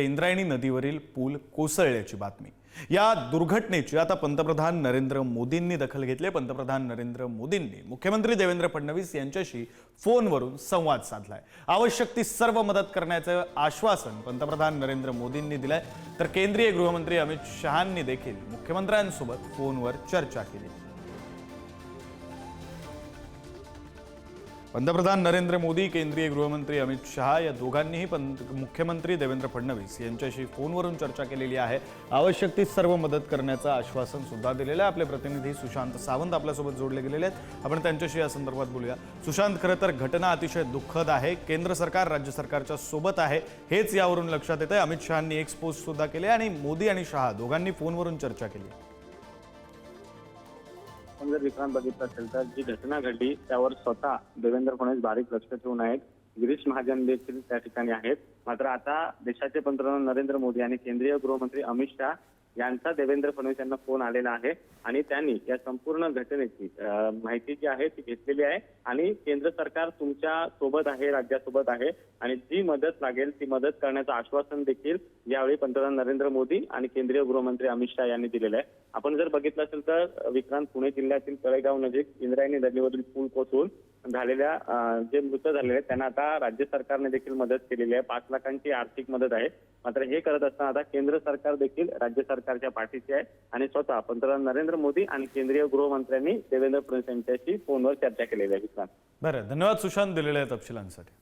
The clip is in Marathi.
इंद्रायणी नदीवरील पूल कोसळल्याची बातमी. या दुर्घटनेची आता पंतप्रधान नरेंद्र मोदींनी दखल घेतली. पंतप्रधान नरेंद्र मोदींनी मुख्यमंत्री देवेंद्र फडणवीस यांच्याशी फोनवरून संवाद साधलाय. आवश्यक ती सर्व मदत करण्याचं आश्वासन पंतप्रधान नरेंद्र मोदींनी दिलंय. तर केंद्रीय गृहमंत्री अमित शहांनी देखील मुख्यमंत्र्यांसोबत फोनवर चर्चा केली. पंतप्रधान नरेंद्र मोदी केंद्रीय गृहमंत्री अमित शहा या दोघांनीही पंत मुख्यमंत्री देवेंद्र फडणवीस यांच्याशी फोनवरून चर्चा केलेली आहे. आवश्यक ती सर्व मदत करण्याचं आश्वासन सुद्धा दिलेलं आहे. आपले प्रतिनिधी सुशांत सावंत आपल्यासोबत जोडले गेलेले आहेत. आपण त्यांच्याशी या संदर्भात बोलूया. सुशांत खरं तर घटना अतिशय दुःखद आहे. केंद्र सरकार राज्य सरकारच्या सोबत आहे. हेच यावरून लक्षात येतं अमित शहांनी एक पोस्ट सुद्धा केले आणि मोदी आणि शहा दोघांनी फोनवरून चर्चा केली आपण जर विक्रांत बघितलं असेल तर जी घटना घडली त्यावर स्वतः देवेंद्र फडणवीस बारीक लक्ष ठेवून आहेत. गिरीश महाजन देखील त्या ठिकाणी आहेत. मात्र आता देशाचे पंतप्रधान नरेंद्र मोदी आणि केंद्रीय गृहमंत्री अमित शहा यांचा देवेंद्र फडणवीस यांना फोन आलेला आहे आणि त्यांनी या संपूर्ण घटनेची माहिती जी आहे ती घेतलेली आहे आणि केंद्र सरकार तुमच्यासोबत आहे राज्यासोबत आहे आणि जी मदत लागेल ती मदत करण्याचं आश्वासन देखील यावेळी पंतप्रधान नरेंद्र मोदी आणि केंद्रीय गृहमंत्री अमित शहा यांनी दिलेलं आहे. आपण जर बघितलं असेल तर विक्रांत पुणे जिल्ह्यातील तळेगाव नजीक इंद्रायणी नदीवरील पूल कोसळून झालेल्या जे मृत झालेले आहेत त्यांना आता राज्य सरकारने देखील मदत केलेली आहे. पाच लाखांची आर्थिक मदत आहे. मात्र हे करत असताना आता केंद्र सरकार देखील राज्य सरकारच्या पाठीशी आहे आणि स्वतः पंतप्रधान नरेंद्र मोदी आणि केंद्रीय गृहमंत्र्यांनी देवेंद्र फडणवीस यांच्याशी फोनवर चर्चा केलेली आहे. बरं धन्यवाद सुशांत दिलेल्या तपशिलांसाठी.